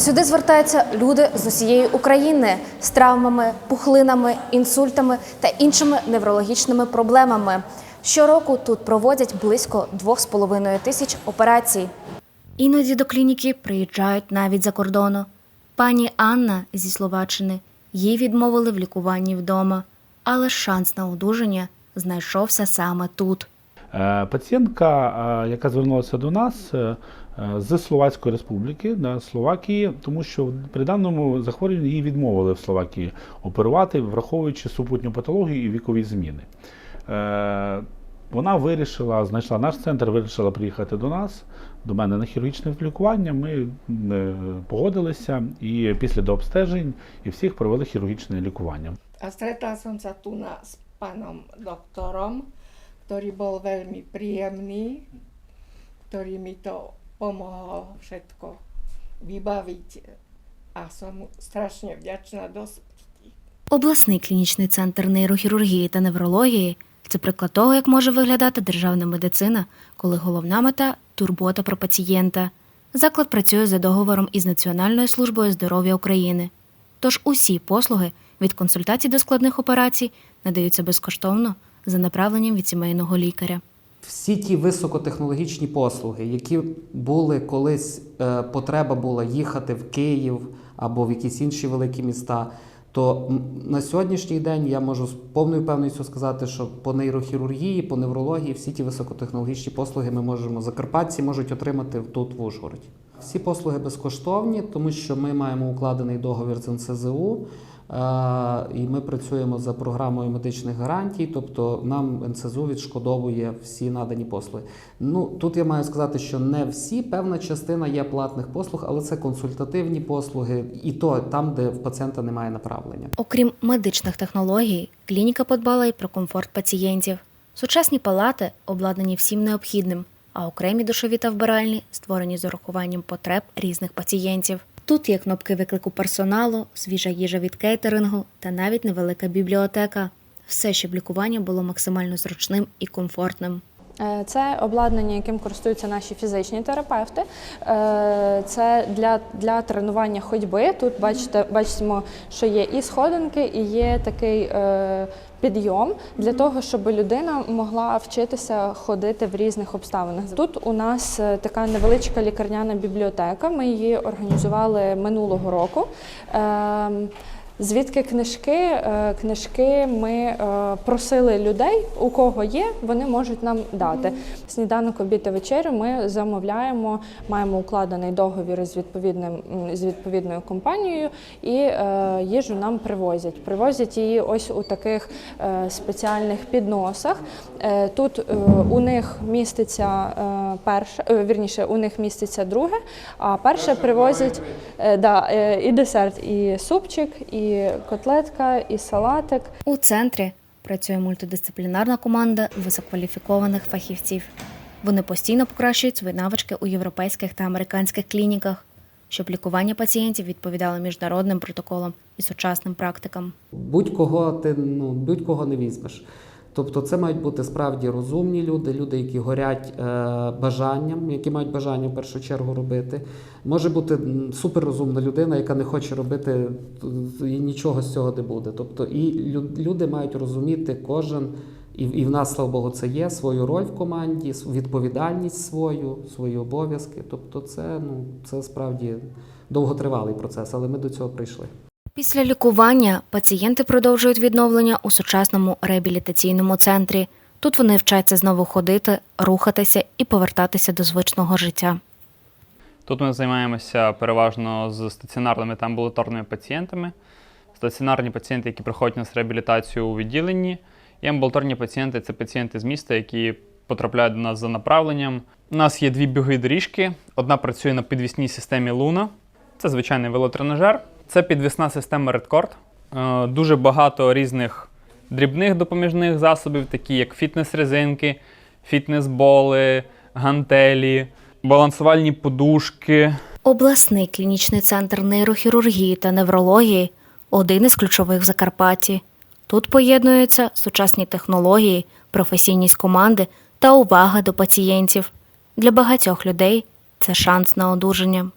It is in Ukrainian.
Сюди звертаються люди з усієї України з травмами, пухлинами, інсультами та іншими неврологічними проблемами. Щороку тут проводять близько 2,5 тисяч операцій. Іноді до клініки приїжджають навіть за кордону. Пані Анна зі Словаччини їй відмовили в лікуванні вдома, але шанс на одужання знайшовся саме тут. Е, Пацієнтка, е, яка звернулася до нас е, з Словацької республіки, да, Словакії, тому що при даному захворюванні її відмовили в Словакії оперувати, враховуючи супутню патологію і вікові зміни. Е, Вона вирішила, знайшла наш центр, вирішила приїхати до нас, до мене на хірургічне лікування. Ми е, погодилися і після дообстежень і всіх провели хірургічне лікування. Sa tu na, s pánom doktorom, ktorý bol veľmi príjemný, ktorý mi to pomohol všetko vybaviť a som strašne vďačná do smrti. Обласний клінічний центр нейрохірургії та неврології це приклад того, як може виглядати державна медицина, коли головна мета турбота про пацієнта. Заклад працює за договором із Національною службою здоров'я України. Тож усі послуги від консультацій до складних операцій надаються безкоштовно за направленням від сімейного лікаря. Всі ті високотехнологічні послуги, які були колись е, потреба була їхати в Київ або в якісь інші великі міста, то на сьогоднішній день я можу з повною певністю сказати, що по нейрохірургії, по неврології всі ті високотехнологічні послуги ми можемо закарпатці можуть отримати тут в Ужгороді. Всі послуги безкоштовні, тому що ми маємо укладений договір з НСЗУ. І ми працюємо за програмою медичних гарантій, тобто нам НСЗУ відшкодовує всі надані послуги. Ну тут я маю сказати, що не всі, певна частина є платних послуг, але це консультативні послуги, і то там, де в пацієнта немає направлення. Окрім медичних технологій, клініка подбала й про комфорт пацієнтів. Сучасні палати обладнані всім необхідним, а окремі душові та вбиральні створені з урахуванням потреб різних пацієнтів. Тут є кнопки виклику персоналу, свіжа їжа від кейтерингу та навіть невелика бібліотека. Все, щоб лікування було максимально зручним і комфортним. Е, Це обладнання, яким користуються наші фізичні терапевти. Е, Це для, для тренування ходьби. Тут бачите, бачимо, що є і сходинки, і є такий е, підйом для того, щоб людина могла вчитися ходити в різних обставинах. Тут у нас така невеличка лікарняна бібліотека. Ми її організували минулого року. Звідки книжки? Е, Книжки ми е, просили людей, у кого є, вони можуть нам дати. Сніданок, обід та вечерю ми замовляємо, маємо укладений договір з відповідним з відповідною компанією, і е, їжу нам привозять. Привозять її ось у таких спеціальних підносах. Тут у них міститься перше, вірніше, у них міститься друге, а перше привозять да, і десерт, і супчик, і котлетка, і салатик. У центрі працює мультидисциплінарна команда висококваліфікованих фахівців. Вони постійно покращують свої навички у європейських та американських клініках, щоб лікування пацієнтів відповідало міжнародним протоколам і сучасним практикам. Будь-кого ти ну будь-кого не візьмеш. Тобто це мають бути справді розумні люди, люди, які горять е, бажанням, які мають бажання в першу чергу робити. Може бути суперрозумна людина, яка не хоче робити і нічого з цього не буде. Тобто, і люди мають розуміти кожен, і, і в нас, слава Богу, це є свою роль в команді, відповідальність свою, свої обов'язки. Тобто, це ну це справді довготривалий процес, але ми до цього прийшли. Після лікування пацієнти продовжують відновлення у сучасному реабілітаційному центрі. Тут вони вчаться знову ходити, рухатися і повертатися до звичного життя. Тут ми займаємося переважно з стаціонарними та амбулаторними пацієнтами. Стаціонарні пацієнти, які проходять у нас реабілітацію у відділенні, і амбулаторні пацієнти це пацієнти з міста, які потрапляють до нас за направленням. У нас є дві бігові доріжки. Одна працює на підвісній системі Луна. Це звичайний велотренажер. Це підвісна система Redcord. Е, Дуже багато різних дрібних допоміжних засобів, такі як фітнес-резинки, фітнес-боли, гантелі, балансувальні подушки. Обласний клінічний центр нейрохірургії та неврології один із ключових в Закарпатті. Тут поєднуються сучасні технології, професійність команди та увага до пацієнтів. Для багатьох людей це шанс на одужання.